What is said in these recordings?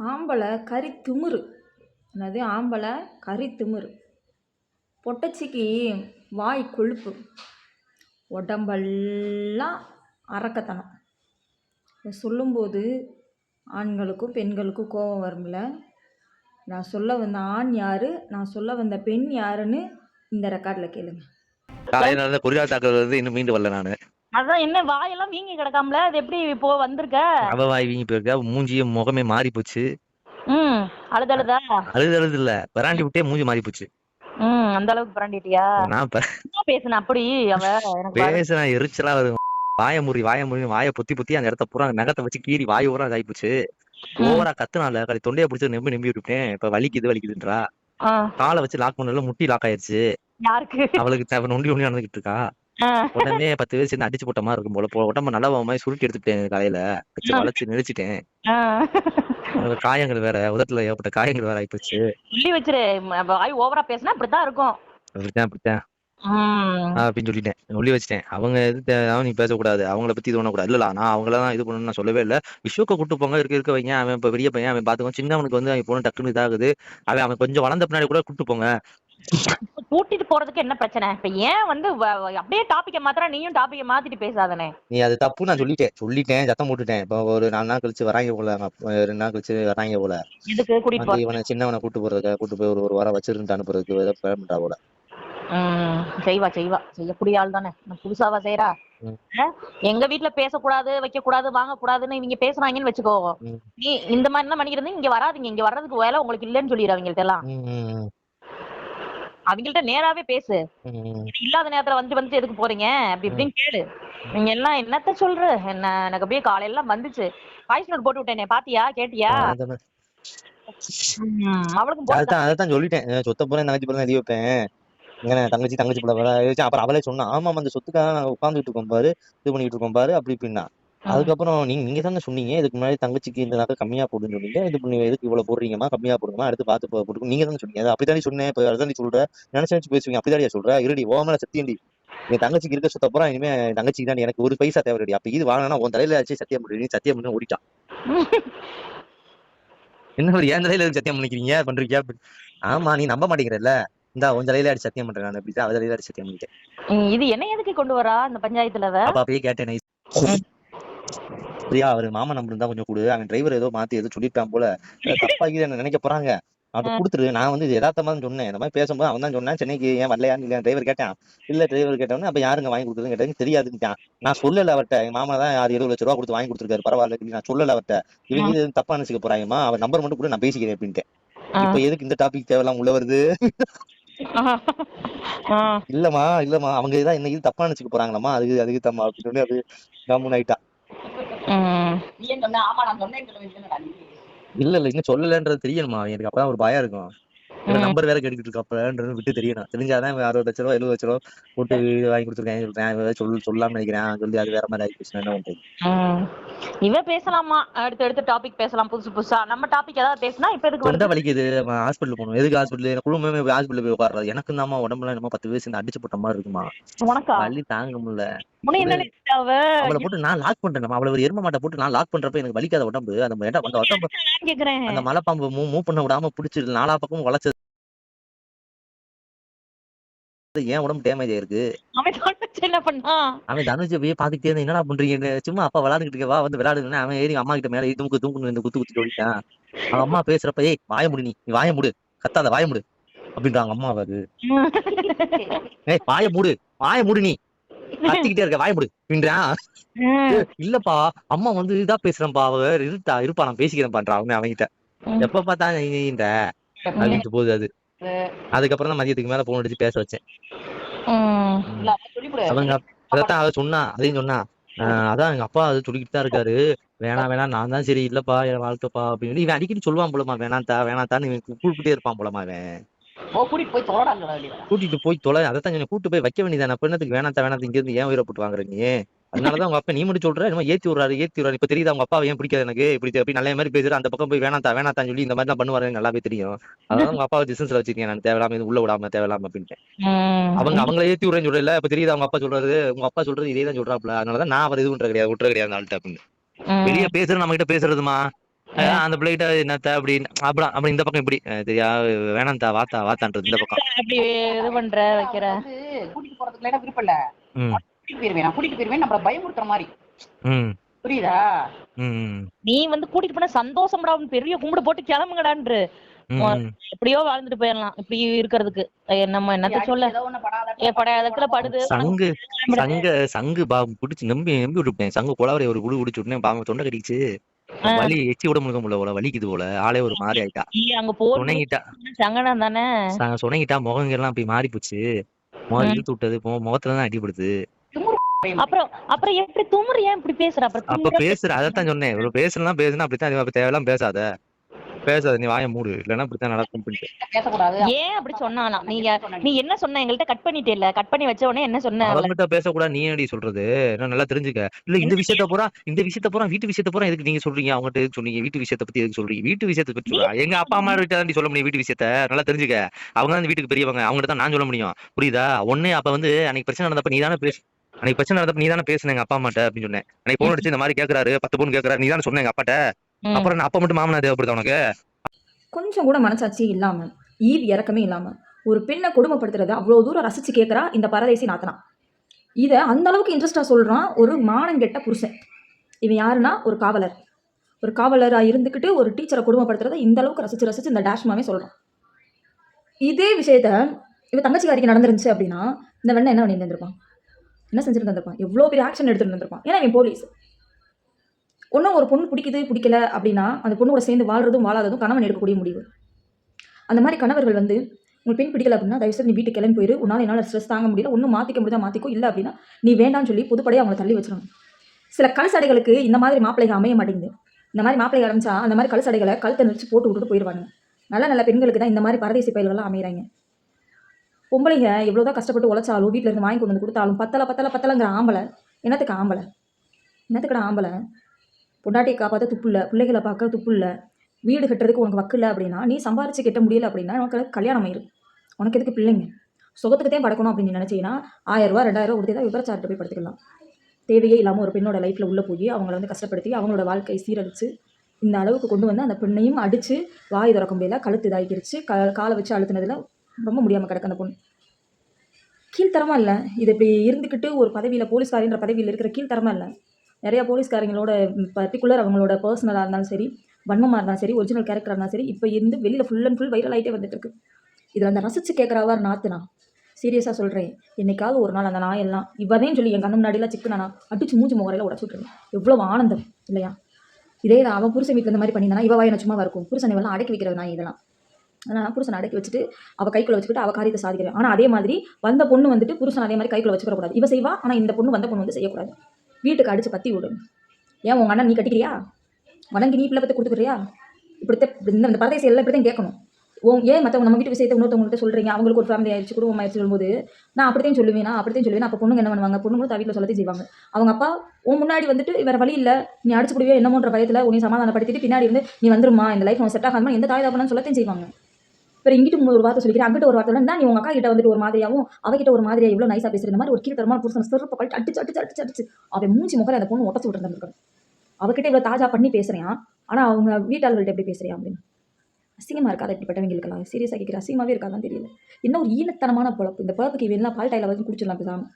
ஆம்பளை கறி திமுரு. என்னது? ஆம்பளை கறி திமுரு. பொட்டச்சிக்கு வாய் கொழுப்பு. உடம்பெல்லாம் அரக்கத்தனம். இதை சொல்லும்போது ஆண்களுக்கும் பெண்களுக்கும் கோபம் வரும்ல? நான் சொல்ல வந்த ஆண் யார்? நான் சொல்ல வந்த பெண் யாருன்னு இந்த ரெக்கார்டில் கேளுங்க. காலையில நடந்த தாக்குதல் வந்து இன்னும் மீண்டு வரல நான். அதான் என்ன வாயெல்லாம் வீங்கி கிடக்காமல? அது எப்படி இப்போ வந்திருக்க? அவ வாய் வீங்கி போயிருக்கா. மூஞ்சியும் முகமே மாறி போச்சு. ம் அழுதழுதா அழுது? அழுது இல்ல. பிராண்டி விட்டே மூஞ்சி மாறி போச்சு. ம் அந்த அளவுக்கு பிராண்டிட்டியா? நான் பேசுன அப்படி அவ. பேசுனா எரிச்சலா வரும். வாய முறி வாய முறி வாய பொத்தி பொத்தி அந்த இடத்த பூரா நகத்தை வச்சு கீறி வாய் ஊரா இதாகி போச்சு. ஓவரா கத்துனால கடி தொண்டைய பிடிச்சி நெம்பி நம்பி விட்டுட்டேன். இப்ப வலிக்குது வலிக்குதுன்றா. காலை வச்சு லாக் பண்ணல முட்டி லாக் ஆயிருச்சு. யாருக்கு? அவளுக்கு நொண்டி நொண்டி நடந்துகிட்டு இருக்கா. உடனே பத்து பேர் சேர்ந்து அடிச்சு போட்ட மாதிரி இருக்கும் போல. உடம்ப நல்லா மாதிரி சுருட்டி எடுத்துட்டேன் காலையில. வச்சு வளைச்சு. அதுல காயங்கள் வேற உதட்டுல ஏற்பட்ட காயங்கள் வேற ஆயிப்போச்சு. சொல்லி வச்சிரு. வாய் ஓவரா பேசினா இப்படித்தான் இருக்கும். அப்படித்தான் அப்படித்தான். அப்படின்னு சொல்லிட்டேன். சொல்லி வச்சிட்டேன். அவங்க எது நீ பேசக்கூடாது. அவங்கள பத்தி இது பண்ணக்கூடாது. இல்ல நான் அவங்கள தான் இது பண்ணணும்னு நான் சொல்லவே இல்லை. விஸ்வக்க கூட்டு போங்க இருக்க இருக்க வைங்க. அவன் இப்ப பெரிய பையன் அவன் பாத்துக்கோ சின்னவனுக்கு வந்து அவன் போன டக்குன்னு இதாகுது. அவன் அவன் கொஞ்சம் வளர்ந்த பின்னாடி கூட கூட்டு போங்க. கூட்டிட்டு போறதுக்கு என்ன பிரச்சனை? இப்ப ஏன் வந்து அப்படியே டாபிக்க மாத்திரா நீயும் டாபிக்க மாத்திட்டு பேசாதனே. நீ அது தப்பு நான் சொல்லிட்டேன். சொல்லிட்டேன். சத்தம் போட்டுட்டேன். இப்போ ஒரு நாலு நாள் கழிச்சு வராங்க போல. ரெண்டு நாள் கழிச்சு வராங்க போல. எதுக்கு? கூட்டிட்டு இவனை சின்னவனை கூட்டு போறதுக்கு கூட்டு போய் ஒரு ஒரு வாரம் வச்சிருந்து அனுப்புறதுக்கு ஏதோ பிளான் பண்றா போல. செய்வா செய்வா. செய்யக்கூடிய ஆள் தானே. நான் புதுசாவா செய்யறா? எங்க வீட்ல பேசக்கூடாது வைக்க கூடாது வாங்க கூடாதுன்னு இவங்க பேசுறாங்கன்னு வச்சுக்கோ. நீ இந்த மாதிரி எல்லாம் பண்ணிக்கிறது இங்க வராதீங்க. இங்க வர்றதுக்கு வேலை உங்களுக்கு இல்லைன்னு சொல்லிடு அவங்கள்ட்ட எல்லாம். அவங்கள்ட்ட நேராவே பேசு. இல்லாத நேரத்துல வந்து வந்து எதுக்கு போறீங்க? அப்படி இப்படின்னு கேளு. நீங்க எல்லாம் என்னத்த சொல்ற? என்ன எனக்கு அப்படியே காலையில எல்லாம் வந்துச்சு. வாய்ஸ் நோட் போட்டு விட்டேனே பாத்தியா? கேட்டியா? அவளுக்கும் அதான் அதான் சொல்லிட்டேன். சொத்த போறேன் தங்கச்சி போறேன் எழுதி வைப்பேன். இங்க தங்கச்சி தங்கச்சி எழுதி அப்புறம் அவளே சொன்னா ஆமா அந்த சொத்துக்காக நாங்க உட்காந்துட்டு இருக்கோம் பாரு. இது பண்ணிட்டு இருக்கோம் பாரு. அப்படி இப்படின்னா. அதுக்கப்புறம் நீங்க நீங்க தானே சொன்னீங்க இதுக்கு முன்னாடி தங்கச்சிக்கு இந்த நகை கம்மியா போடுன்னு சொன்னீங்க இது பண்ணி எதுக்கு இவ்வளவு போடுறீங்கம்மா கம்மியா போடுங்கம்மா அடுத்து பார்த்து போ- போட்டுக்கோ. நீங்க தானே சொன்னீங்க அது அப்படித்தானே சொன்னேன் இப்ப அதான் நீ சொல்ற நினைச்சு நினைச்சு பேசுவீங்க அப்படிதானே சொல்ற இருடி ஓ மேல சத்தியண்டி என் தங்கச்சிக்கு இருக்க சொத்த போறா இனிமே தங்கச்சிக்கு தான் எனக்கு ஒரு பைசா தேவைடி அப்ப இது வாங்கினா உன் தலையில ஆச்சு சத்தியம் பண்ணி நீ சத்தியம் பண்ணி ஓடிட்டான். என்ன ஒரு என் தலையில சத்தியம் பண்ணிக்கிறீங்க பண்றீங்க அப்படி. ஆமா நீ நம்ப மாட்டேங்கிறல்ல. இந்தா உன் தலையில அடி சத்தியம் பண்றேன் நான் அப்படி அவ தலையில அடி சத்தியம் பண்ணிட்டேன். இது என்ன எதுக்கு கொண்டு வரா இந்த பஞ்சாயத்துல? அப்ப அப்பயே கேட்டேன். பிரியா அவரு மாமா நம்பர் இருந்தா கொஞ்சம் கொடு. அவன் டிரைவர் ஏதோ மாத்தி ஏதோ சொல்லிட்டான் போல. தப்பா என்ன நினைக்க போறாங்க? அதை கொடுத்துரு. நான் வந்து இது யதார்த்தமா தான் சொன்னேன். இந்த மாதிரி பேசும்போது அவன் தான் சொன்னான். சென்னைக்கு ஏன் வரலையான்னு இல்லையா? டிரைவர் கேட்டான். இல்ல டிரைவர் கேட்டவொடனே அப்ப யாருங்க வாங்கி கொடுக்குறதுன்னு கேட்டது தெரியாதுன்னுட்டான். நான் சொல்லல அவர்ட்ட என் மாமா தான் யார் இருபது லட்ச ரூபா கொடுத்து வாங்கி கொடுத்துருக்காரு. பரவாயில்ல நான் சொல்லல அவர்ட்ட இவங்க இது தப்பா நினைச்சுக்க போறாங்கம்மா. அவன் நம்பர் மட்டும் கூட நான் பேசிக்கிறேன் அப்படின்ட்டு. இப்ப எதுக்கு இந்த டாபிக் தேவையில்லாம் உள்ள வருது. இல்லம்மா இல்லம்மா. அவங்க இதான் என்ன இது தப்பா நினைச்சுக்க போறாங்களாம்மா. அதுக்கு அதுக்கு தம்மா. அப்படின்னு அது கம்முன்னு ஆயிட்டா. இல்ல இல்ல இன்னும் சொல்லலன்றது தெரியணுமா? எனக்கு அப்பதான் ஒரு பயம் இருக்கும். நம்பர் வேற கேட்டுக்கிட்டு இருக்கு அப்பன்றது விட்டு தெரியணும். தெரிஞ்சாதான் அறுபது லட்ச ரூபா எழுபது லட்ச ரூபா போட்டு வாங்கி கொடுத்துருக்கேன் சொல்றேன். சொல்லு சொல்லாம நினைக்கிறேன். சொல்லி அது வேற மாதிரி ஆகி போச்சு. என்ன பண்றது? ம். இவ பேசலாமா? அடுத்து அடுத்து டாபிக் பேசலாம் புதுசு புதுசா. நம்ம டாபிக் ஏதாவது பேசினா இப்ப எதுக்கு தொண்டை? வலிக்குது. ஹாஸ்பிட்டல் போகணும். எதுக்கு ஹாஸ்பிட்டல் எனக்கு குடும்பமே போய் ஹாஸ்பிட்டல் போய் உட்கார்றது. எனக்கு தான்மா உடம்புல என்னமோ பத்து வயசு சேர்ந்து அடிச்சு போட்ட மாதிரி இருக்குமா? உனக்கா? வலி தாங்க முடியல. அவளை போட்டு நான் லாக் பண்றேன் அவளை ஒரு எரும மாட்டை போட்டு நான் லாக் பண்றப்ப எனக்கு வலிக்காத உடம்பு. அந்த அந்த உடம்பு அந்த மலைப்பாம்பு மூவ் மூவ் பண்ண விடாம பிடிச்சிரு நாலா பக்கமும் வளைச்சது ஏன் உடம்பு டேமேஜ் ஆயிருக்கு? அவன் தனுஜ போய் பாத்துக்கிட்டே என்னடா பண்றீங்கன்னு சும்மா அப்பா விளையாண்டுக்கிட்டு இருக்க, வா வந்து விளையாடுன்னு அவன் ஏறி அம்மா கிட்ட மேல தூக்கு தூக்குன்னு இந்த குத்து குத்து ஓடிட்டான். அவன் அம்மா பேசுறப்ப ஏய் வாய முடி நீ. வாய முடு. கத்தாத வாய முடு. அப்படின்றாங்க அம்மா அவரு ஏய் வாய மூடு. வாய மூடு நீ. கத்திக்கிட்டே இருக்க வாய முடு. ஏய், இல்லப்பா அம்மா வந்து இதா பேசுறேன்ப்பா. அவ இருட்டா இருப்பா நான் பேசிக்கிறேன் பண்றான் அவன் அவன்கிட்ட. ம். எப்ப பார்த்தா இந்த அப்படின்ட்டு போகுது அது. அதுக்கப்புறம் தான் மதியத்துக்கு மேல போன் அடிச்சு பேச வச்சேன். அவங்க அதான் அவ சொன்னா அதையும் சொன்னா. அதான் எங்க அப்பா அது சொல்லிக்கிட்டு தான் இருக்காரு. வேணாம் வேணாம் நான் தான் சரி இல்லப்பா என் வாழ்க்கைப்பா அப்படின்னு இவன் அடிக்கடி சொல்லுவான் போலமா வேணாத்தா வேணாத்தான்னு இவன் கூப்பிட்டே இருப்பான் போலமா அவன். கூட்டிட்டு போய் தொலை அதைத்தான் சொன்னேன் கூட்டு போய் வைக்க வேண்டியதானே அப்ப என்னத்துக்கு வேணாத்தா வேணாத்த இங்க இருந்து ஏன் உயிரை போட்டு வாங்குற நீ? அதனாலதான் உங்க அப்பா நீ மட்டும் சொல்ற என்னமோ ஏத்தி விடுறாரு ஏத்தி விடுறாரு. இப்ப தெரியுதா உங்க அப்பா ஏன் பிடிக்காது எனக்கு? இப்படி அப்படி நல்ல மாதிரி பேசுற அந்த பக்கம் போய் வேணாத்தா வேணாத்தான்னு சொல்லி இந்த மாதிரி தான் பண்ணுவாரு நல்லாவே தெரியும். அதான் உங்க அப்பாவை டிஸ்டன்ஸ்ல வச்சிருக்கேன் நான் தேவையில்லாம இது உள்ள விடாம தேவையில்லாம அப்படின்ட்டு. ம். அவங்க அவங்கள ஏத்தி விடுறேன்னு சொல்றல இப்ப தெரியுதா அவங்க அப்பா சொல்றாரு உங்க அப்பா சொல்றது இதே தான் சொல்றாப்ல அதனாலதான் நான் அவர் இது பண்றது கிடையாது விட்டுற கிடையாது ஆள்கிட்ட அப்படின்னு. ம். வெளிய பேசுறது நம்ம கிட்ட பேசுறதுமா? அந்த பிள்ளைகிட்ட என்னத்த அப்படின்னு அப்படி அப்படி இந்த பக்கம் இப்படி. தெரியா வேணாம்தா வாத்தா வாத்தான்றது இந்த பக்கம். அப்படி இது பண்ற வைக்கிற. கூட்டிட்டு எனக்கு விருப்பம் இல்ல. ம். கூட்டிட்டு போயிருவேன் நான் கூட்டிட்டு போயிருவேன் நம்மள பயமுறுத்துற மாதிரி. ம். புரியுதா? நீ வந்து கூட்டிட்டு போன சந்தோஷம்டா பெரிய கும்பிடு போட்டு கிளம்புங்கடான்று. எப்படியோ வாழ்ந்துட்டு போயிடலாம் இப்படி இருக்கிறதுக்கு. நம்ம என்னத்த சொல்ல? ஒண்ணு படாத சங்கு சங்க சங்கு பா புடிச்சு நம்பி நம்பி விட்டுப்பேன் சங்கு குளவரை ஒரு குடு குடிச்சு விட்டேன் பாவம் தொண்டை கடிச்சு. வலி எச்சி விட முழுக்க முடியல போல வலிக்குது போல ஆளே ஒரு மாதிரி ஆயிட்டா. அங்க சுணங்கிட்டா சங்கடம் தானே? சுணங்கிட்டா முகங்க எல்லாம் அப்படி மாறி போச்சு முகம். இழுத்து விட்டது மு- முகத்துல தான் அடிபடுது. அப்புறம் அப்புறம் எப்படி துமுறு ஏன் இப்படி பேசுற? அப்புறம் அப்ப பேசுற அதைத்தான் சொன்னேன். பேசலாம் பேசுனா அப்படித்தான் அப்ப தேவையெல்லாம் பேசாத. பேசாத நீ வாயை மூடு. இல்லைன்னா அப்படித்தான் நடக்கும் அப்படின்ட்டு. பேசக்கூடாது. ஏன் அப்படி சொன்னாலாம்? நீங்க நீ என்ன சொன்ன? எங்கள்கிட்ட கட் பண்ணிட்டே இல்ல கட் பண்ணி வச்ச உடனே என்ன சொன்ன? அவளை? அவங்ககிட்ட பேசக்கூடாது நீ என்னடி சொல்றது? என்ன நல்லா தெரிஞ்சுக்க. இல்ல இந்த விஷயத்த பூரா இந்த விஷயத்த பூரா வீட்டு விஷயத்த பூரா எதுக்கு நீங்க சொல்றீங்க? அவங்ககிட்ட எதுக்கு சொன்னீங்க? வீட்டு விஷயத்த பத்தி எதுக்கு சொல்றீங்க? வீட்டு விஷயத்த பத்தி சொல்றா. எங்க அப்பா அம்மா கிட்ட தான் சொல்ல முடியும் வீட்டு விஷயத்த. நல்லா தெரிஞ்சுக்க. அவங்க தான் வீட்டுக்கு பெரியவங்க. அவங்ககிட்ட தான் நான் சொல்ல முடியும். புரியுதா? ஒண்ணு அப்ப வந்து அன்னைக்கு பிரச்சனை நடந்தப்ப நீ தானே பேசு அன்னைக்கு பிரச்சனை நடந்தப்ப நீ தானே பேசுன எங்க அப்பா அம்மாட்ட அப்படின்னு சொன்னேன். அன்னைக்கு போன் அடிச்சு இந்த மாதிரி கேக்குறாரு. பத்து பொண்ணு கேக்குறாரு. நீ தானே சொன்ன எங்க அப்பாட்ட. அப்புறம் அப்பா மட்டும் மாமனா தேவைப்படுது உனக்கு? கொஞ்சம் கூட மனசாட்சி இல்லாமல் ஈவு இறக்கமே இல்லாமல் ஒரு பெண்ணை கொடுமைப்படுத்துறத அவ்வளோ தூரம் ரசித்து கேட்குறா இந்த பரதேசி நாத்தனா. இதை அந்த அளவுக்கு இன்ட்ரெஸ்டாக சொல்கிறான் ஒரு மானங்கெட்ட புருஷன். இவன் யாருன்னா? ஒரு காவலர். ஒரு காவலராக இருந்துக்கிட்டு ஒரு டீச்சரை கொடுமைப்படுத்துறத இந்த அளவுக்கு ரசித்து ரசித்து இந்த டேஷ்மாவே சொல்கிறான் இதே விஷயத்த இவன் தங்கச்சிக்காரிக்கு நடந்துருந்துச்சு அப்படின்னா இந்த வெண்ணை என்ன பண்ணி இருந்திருப்பான் என்ன செஞ்சுட்டு வந்திருப்பான்? எவ்வளோ பெரிய ஆக்ஷன் எடுத்துட்டு வந்திருப்பான்? ஏன்னா இவன் போலீஸ் ஒன்றும் ஒரு பொண்ணு பிடிக்குது பிடிக்கல அப்படின்னா அந்த பொண்ணோட சேர்ந்து வாழ்றதும் வாழாததும் கணவன் எடுக்கக்கூடிய முடிவு. அந்த மாதிரி கணவர்கள் வந்து உங்கள் பெண் பிடிக்கல அப்படின்னா தயவுசெய்து நீ வீட்டுக்கு கிளம்பி போயிரு. உன்னால் என்னால் ஸ்ட்ரெஸ் தாங்க முடியல. ஒன்றும் மாற்றிக்க முடியாத மாற்றிக்கோ இல்லை அப்படின்னா நீ வேண்டாம்னு சொல்லி புதுப்படையை அவங்கள தள்ளி வச்சிடணும். சில கல்சடைகளுக்கு இந்த மாதிரி மாப்பிள்ளைகள் அமைய மாட்டேங்குது. இந்த மாதிரி மாப்பிள்ளை ஆரம்பிச்சா அந்த மாதிரி கல்சடைகளை கழுத்தை நிறுத்தி போட்டு விட்டுட்டு போயிடுவாங்க நல்ல நல்ல பெண்களுக்கு தான் இந்த மாதிரி பரதேசி பயில்கள்லாம் அமைகிறாங்க பொம்பளைங்க எவ்வளோதான் கஷ்டப்பட்டு உழைச்சாலும் வீட்டில் இருந்து வாங்கி கொண்டு வந்து கொடுத்தாலும் பத்தலை பத்தலை பத்தலைங்கிற ஆம்பளை. என்னத்துக்கு ஆம்பளை? என்னத்துக்கடா ஆம்பளை? பொண்டாட்டியை காப்பாற்ற துப்பு இல்லை பிள்ளைகளை பார்க்க துப்பு இல்லை வீடு கட்டுறதுக்கு உனக்கு வக்கு இல்லை அப்படின்னா நீ சம்பாரிச்சு கட்ட முடியல அப்படின்னா உனக்கு கல்யாணம் ஆயிரும். உனக்கு எதுக்கு பிள்ளைங்க? சொகத்துக்கு தான் படக்கணும் அப்படின்னு நினச்சிங்கன்னா ஆயிரரூவா ரெண்டாயிரம் ரூபா கொடுத்து தான் விபரச்சாரத்தை போய் படுத்துக்கலாம். தேவையே இல்லாமல் ஒரு பெண்ணோட லைஃப்பில் உள்ளே போய் அவங்கள வந்து கஷ்டப்படுத்தி அவங்களோட வாழ்க்கை சீரழிச்சு இந்த அளவுக்கு கொண்டு வந்து அந்த பெண்ணையும் அடித்து வாய் திறக்க முடியல கழுத்து இதாகிருச்சு. க காலை வச்சு அழுத்தினதுல ரொம்ப முடியாமல் கிடக்கு அந்த பொண்ணு. கீழ்த்தரமா இல்லை. இது இப்படி இருந்துக்கிட்டு ஒரு பதவியில் போலீஸ்காரின்ற பதவியில் இருக்கிற கீழ்த்தரமா இல்லை. நிறைய போலீஸ்காரங்களோட பர்டிகுலர் அவங்களோட பர்சனலாக இருந்தாலும் சரி வன்மமாக இருந்தாலும் சரி ஒரிஜினல் கேரக்டராக இருந்தாலும் சரி இப்போ இருந்து வெளியில் ஃபுல் அண்ட் ஃபுல் வைரல் ஆகிட்டே வந்துட்டு இருக்கு. இதில் அந்த ரசித்து கேட்குறாவா நாத்துனா. சீரியஸாக சொல்கிறேன் என்னைக்காவது ஒரு நாள் அந்த நாயெல்லாம் இவதேன்னு சொல்லி என் கண்ணு முன்னாடிலாம் சிக்குனா அடிச்சு மூஞ்சி முகரையில் உடச்சு விட்டுருவேன். எவ்வளோ ஆனந்தம் இல்லையா? இதே தான் அவன் புருஷன் வீட்டில் இந்த மாதிரி பண்ணியிருந்தானா இவ வாய் சும்மா இருக்கும். புருஷன் இவெல்லாம் அடக்கி வைக்கிறது நான் இதெல்லாம். அதனால் புருஷனை அடக்கி வச்சுட்டு அவள் கைக்குள்ள வச்சுக்கிட்டு அவள் காரியத்தை சாதிக்கிறேன். ஆனால் அதே மாதிரி வந்த பொண்ணு வந்துட்டு புருஷன் அதே மாதிரி கைக்குள்ள வச்சுக்கூடாது இவ செய்வா ஆனால் இந்த பொண்ணு வந்த பொண்ணு வந்து செய்யக்கூடாது. வீட்டுக்கு அடிச்சு பற்றி விடு. ஏன் உங்கள் அண்ணன் நீ கட்டிக்கிறியா? வணங்கி நீ பிள்ளை பற்றி கொடுத்துக்கிறியா? இப்படித்தான் இந்த இந்த பரதேசி எல்லாம் இப்படி தான் கேட்கணும். ஓ ஏன் மற்றவங்க நம்ம வீட்டு விஷயத்தை இன்னொருத்தவங்கள்ட்ட சொல்கிறீங்க அவங்களுக்கு ஒரு ஃபேமிலி ஆயிடுச்சு குடும்பம் ஆயிடுச்சு சொல்லும்போது நான் அப்படித்தான் சொல்லுவேன்? நான் அப்படித்தான் சொல்லுவேன்? அப்போ பொண்ணுங்க என்ன பண்ணுவாங்க? பொண்ணுங்களும் தான் வீட்டில் சொல்லத்தையும் செய்வாங்க. அவங்க அப்பா உன் முன்னாடி வந்துட்டு வேறு வழி இல்லை. நீ அடிச்சு கொடுவியோ என்னமோன்ற பயத்தில் உன்னை சமாதானப்படுத்திட்டு பின்னாடி வந்து நீ வந்துருமா இந்த லைஃப் அவன் செட் ஆகாமல் எந்த தாய் தாப்பனான்னு சொல்லத்தையும் செய்வாங்க. இப்போ இங்கிட்டு ஒரு வார்த்தை சொல்லிக்கிறேன். அங்கிட்ட ஒரு வார்த்தை தான் நீ உங்க அக்கா கிட்ட வந்துட்டு ஒரு மாதிரியாவும் அவகிட்ட ஒரு மாதிரியா இவ்வளோ நைஸாக பேசுகிற மாதிரி ஒரு கீழ்த்தரமான புருஷன் சிறப்பு கழிச்சு அடிச்சு அடிச்சு அடிச்சு அடிச்சு. அவன் மூஞ்சி முகல அந்த பொண்ணு ஒட்டச்சு விட்டுருந்துருக்கணும் அவகிட்ட இவ்வளோ தாஜா பண்ணி பேசுகிறேன் ஆனால் அவங்க வீட்டாளர்கள்ட்ட எப்படி பேசுறியா அப்படின்னு. அசிங்கமாக இருக்காது இப்படிப்பட்டவங்களுக்கெல்லாம். சீரியஸாக கேட்குற அசிங்கமாகவே இருக்காதான் தெரியல. என்ன ஒரு ஈனத்தனமான பொழப்பு. இந்த பொழப்புக்கு இவன் பால் டைல வந்து குடிச்சிடலாம் பேசாமல்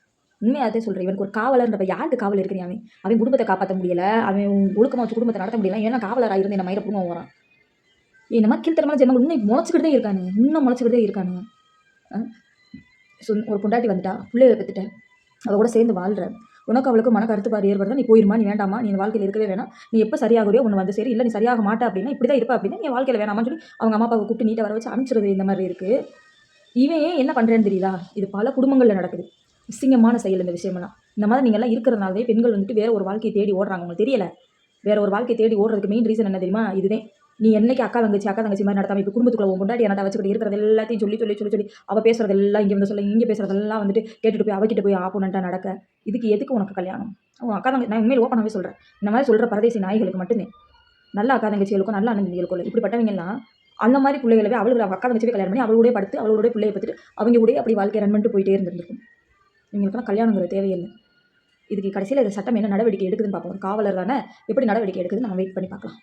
உண்மையாக அதே சொல்கிறேன் இவனுக்கு ஒரு காவலர்ன்றப்ப யாருக்கு காவல் இருக்கிறியா அவன்? அவன் குடும்பத்தை காப்பாற்ற முடியல. அவன் ஒழுக்கமாக வச்சு குடும்பத்தை நடத்த முடியல. ஏன்னா காவலராக இருந்து என்ன மயிர குடும்பம் வரான் இந்த மாதிரி கீழ்த்தரமான ஜென்மங்கள் இன்னும் முளைச்சிக்கிட்டே இருக்காங்க இன்னும் முளைச்சிக்கிட்டே இருக்கானு. ஸோ ஒரு பொண்டாட்டி வந்துட்டா. பிள்ளைய பெற்றுட்டேன் அவள் கூட சேர்ந்து வாழ்கிற உனக்கு அவளுக்கு மன கருத்துப்பாடு ஏற்படுதா? நீ போயிருமா? நீ வேண்டாமா? நீ வாழ்க்கையில் இருக்கவே வேணாம். நீ எப்போ சரியாகவே ஒன்று வந்து சரி. இல்லை நீ சரியாக மாட்டா அப்படின்னா இப்படி தான் இருப்பா அப்படின்னா நீ வாழ்க்கையில் வேணாமான்னு சொல்லி அவங்க அம்மா அப்பாவை கூப்பிட்டு நீட்டை வர வச்சு அனுப்பிச்சிருது இந்த மாதிரி இருக்குது இவன் ஏன் என்ன பண்ணுறேன்னு தெரியுதா? இது பல குடும்பங்களில் நடக்குது. அசிங்கமான செயல் இந்த விஷயமெல்லாம். இந்த மாதிரி நீங்கள்லாம் இருக்கிறனாலே பெண்கள் வந்துட்டு வேறு ஒரு வாழ்க்கையை தேடி ஓடுறாங்க. உங்களுக்கு தெரியல? வேறு ஒரு வாழ்க்கையை தேடி ஓடுறதுக்கு மெயின் ரீசன் என்ன தெரியுமா? இதுதான். நீ என்னைக்கு அக்கா தங்கச்சி அக்கா தங்கச்சி மாதிரி நடத்தாம இப்போ குடும்பத்துக்குள்ள உன் கொண்டாடி என்னடா வச்சுக்கிட்டு இருக்கிறது எல்லாத்தையும் சொல்லி சொல்லி சொல்லி சொல்லி அவள் பேசுறதெல்லாம் இங்கே வந்து சொல்ல இங்கே பேசுறதெல்லாம் வந்துட்டு கேட்டுட்டு போய் அவகிட்ட போய் ஆப்போனண்ட்டாக நடக்க. இதுக்கு எதுக்கு உனக்கு கல்யாணம்? உன் அக்கா தங்கச்சி நான் உண்மையில் ஓப்பனாகவே சொல்கிறேன் இந்த மாதிரி சொல்கிற பரதேசி நாய்களுக்கு மட்டுமே. நல்ல அக்கா தங்கச்சிகளுக்கும் நல்ல அண்ணன் இல்லை. இப்படிப்பட்டவங்கலாம் அந்த மாதிரி பிள்ளைகளவே அவளுக்கு அக்கா தங்கச்சி கல்யாணம் பண்ணி அவளோடய படுத்து அவளோட பிள்ளையை பார்த்துட்டு அவங்க கூட அப்படி வாழ்க்கை ரன் பண்ணிட்டு போயிட்டே இருந்திருக்கும் இவங்களுக்குலாம் கல்யாணங்கிற தேவையில்லை. இதுக்கு கடைசியில் இந்த சட்டம் என்ன நடவடிக்கை எடுக்குதுன்னு பார்ப்போம். காவலர் தானே? எப்படி நடவடிக்கை எடுக்குதுன்னு நம்ம வெயிட் பண்ணி பார்க்கலாம்.